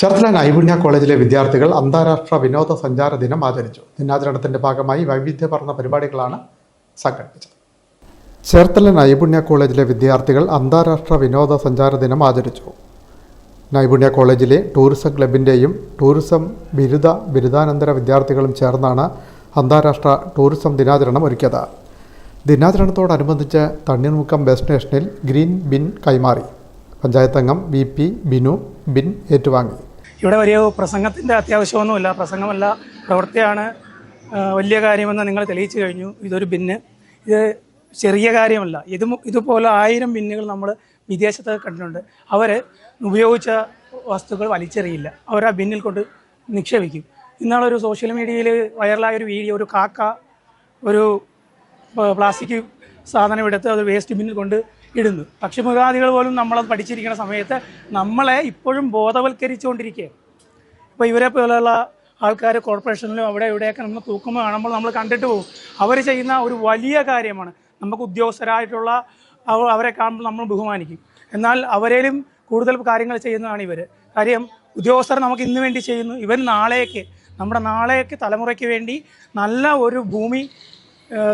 ചേർത്തല നൈപുണ്യ കോളേജിലെ വിദ്യാർത്ഥികൾ അന്താരാഷ്ട്ര വിനോദസഞ്ചാര ദിനം ആചരിച്ചു. ദിനാചരണത്തിന്റെ ഭാഗമായി വൈവിധ്യമാർന്ന പരിപാടികളാണ് സംഘടിപ്പിച്ചത്. ചേർത്തല നൈപുണ്യ കോളേജിലെ വിദ്യാർത്ഥികൾ അന്താരാഷ്ട്ര വിനോദസഞ്ചാര ദിനം ആചരിച്ചു. നൈപുണ്യ കോളേജിലെ ടൂറിസം ക്ലബിന്റെയും ടൂറിസം ബിരുദ ബിരുദാനന്തര വിദ്യാർത്ഥികളും ചേർന്നാണ് അന്താരാഷ്ട്ര ടൂറിസം ദിനാചരണം ഒരുക്കിയത്. ദിനാചരണത്തോടനുബന്ധിച്ച് തണ്ണീർമുക്കം ബസ് സ്റ്റേഷനിൽ ഗ്രീൻ ബിൻ കൈമാറി. പഞ്ചായത്ത് അംഗം വി പി ബിനു ബിൻ ഏറ്റുവാങ്ങി. ഇവിടെ വലിയ പ്രസംഗത്തിന്റെ അത്യാവശ്യമൊന്നുമില്ല. പ്രസംഗമല്ല പ്രവൃത്തിയാണ്. വലിയ കാര്യമെന്ന് നിങ്ങൾ തെളിയിച്ചു കഴിഞ്ഞു. ഇതൊരു ബിന്ന്. ഇത് ചെറിയ കാര്യമല്ല. ഇത് ഇതുപോലെ ആയിരം ബിന്നുകൾ നമ്മൾ വിദേശത്ത് കണ്ടിട്ടുണ്ട്. അവർ ഉപയോഗിച്ച വസ്തുക്കൾ വലിച്ചെറിയില്ല. അവർ ആ ബിന്നിൽ കൊണ്ട് നിക്ഷേപിക്കും. ഇന്നാളൊരു സോഷ്യൽ മീഡിയയിൽ വൈറലായ ഒരു വീഡിയോ ഒരു കാക്ക ഒരു പ്ലാസ്റ്റിക് സാധനം എടുത്ത് അത് വേസ്റ്റ് ബിന്നിൽ കൊണ്ട് ഇടുന്നു. പക്ഷിമൃഗാദികൾ പോലും നമ്മളത് പഠിച്ചിരിക്കുന്ന സമയത്ത് നമ്മളെ ഇപ്പോഴും ബോധവൽക്കരിച്ചുകൊണ്ടിരിക്കുകയാണ്. ഇപ്പോൾ ഇവരെ പോലെയുള്ള ആൾക്കാർ കോർപ്പറേഷനിലും അവിടെ ഇവിടെയൊക്കെ നമ്മൾ തൂക്കുമ്പോൾ കാണുമ്പോൾ നമ്മൾ കണ്ടിട്ട് പോകും. അവർ ചെയ്യുന്ന ഒരു വലിയ കാര്യമാണ്. നമുക്ക് ഉദ്യോഗസ്ഥരായിട്ടുള്ള അവരെ കാണുമ്പോൾ നമ്മൾ ബഹുമാനിക്കും. എന്നാൽ അവരേലും കൂടുതൽ കാര്യങ്ങൾ ചെയ്യുന്നതാണ് ഇവർ കാര്യം ഉദ്യോഗസ്ഥർ നമുക്ക് ഇന്ന് വേണ്ടി ചെയ്യുന്നു. ഇവർ നാളേക്ക് നമ്മുടെ നാളേക്ക് തലമുറയ്ക്ക് വേണ്ടി നല്ല ഒരു ഭൂമി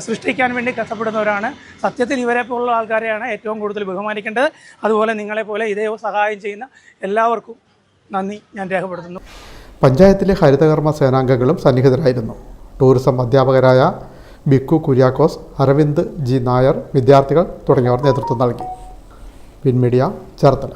സൃഷ്ടിക്കാൻ വേണ്ടി കഷ്ടപ്പെടുന്നവരാണ്. സത്യത്തിൽ ഇവരെ പോലുള്ള ആൾക്കാരെയാണ് ഏറ്റവും കൂടുതൽ ബഹുമാനിക്കേണ്ടത്. അതുപോലെ നിങ്ങളെപ്പോലെ ഇതേ സഹായം ചെയ്യുന്ന എല്ലാവർക്കും നന്ദി. ഞാൻ രേഖപ്പെടുത്തുന്നു. പഞ്ചായത്തിലെ ഹരിതകർമ്മ സേനാംഗങ്ങളും സന്നിഹിതരായിരുന്നു. ടൂറിസം അധ്യാപകരായ ബിക്കു കുര്യാക്കോസ് അരവിന്ദ് ജി നായർ വിദ്യാർത്ഥികൾ തുടങ്ങിയവർ നേതൃത്വം നൽകി. പിൻമീഡിയ ചേർത്തല.